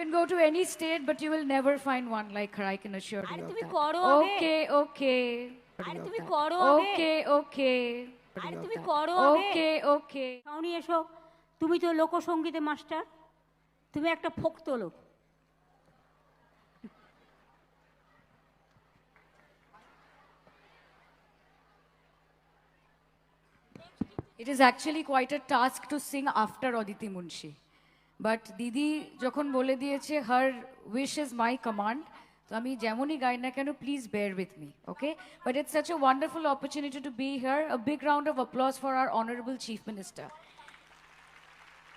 can go to any state, but you will never find one like her. I can assure you. of তুমি that. করো। Okay, okay. আরে তুমি. করো। Okay, okay. আরে of তুমি that. করো আগে। Okay, okay. সাউনি এসো তুমি তো লোকসঙ্গীতে মাস্টার তুমি একটা ফোক তোলো It is actually quite a task to sing after Aditi Munshi. But দিদি যখন বলে দিয়েছে her wish is my command তো আমি যেমনই গাই না কেন please bear with me okay but it's such a wonderful opportunity to be here a big round of applause for our honourable chief minister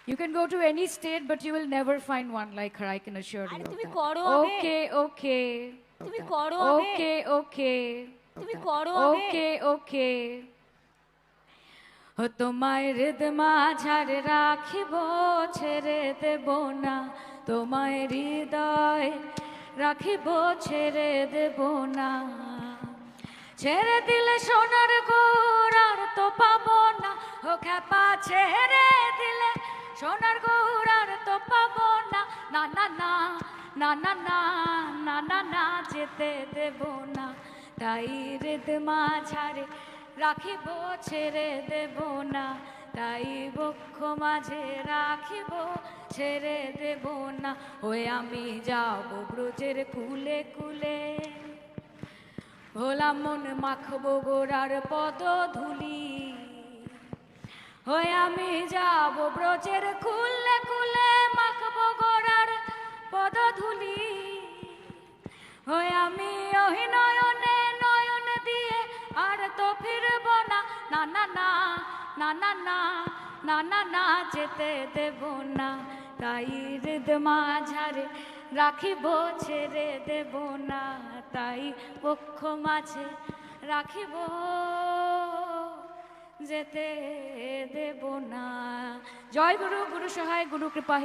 you can go to any state but you will never find one like her. I can assure you. তুমি করো Okay, okay. তুমি করো ওকে ওকে তুমি করো ওকে ওকে ও তোমায় হৃদ মাঝারে রাখিব, ছেড়ে দেব না। তোমায় হৃদয় রাখিব, ছেড়ে দেব না। ছেড়ে দিলে সোনার গৌর আর তো পাবো না। ও খ্যাপা, ছেড়ে দিলে সোনার গৌর আর তো পাবো না। না না না না না না না না না, যেতে দেব না। তাই হৃদ মাঝারে রাখিব, ছেড়ে দেব না। তাই বক্ষ মাঝে রাখিব, ছেড়ে দেব না। ওই আমি যাব ব্রজের কুলে কুলে। ভোলা মন মাখবো গোড়ার পদ ধুলি। হয়ে আমি যাব ব্রজের খুললে খুলে মাখবো গোড়ার পদ ধুলি। হয়ে আমি ওই না না না না না না না না যেতে দেব না। তাই হৃদ মাঝারে রাখিব, ছেড়ে দেব না। তাই পক্ষ মাঝে রাখিব, যেতে দেব না। জয় গুরু গুরু সহায়, গুরু কৃপা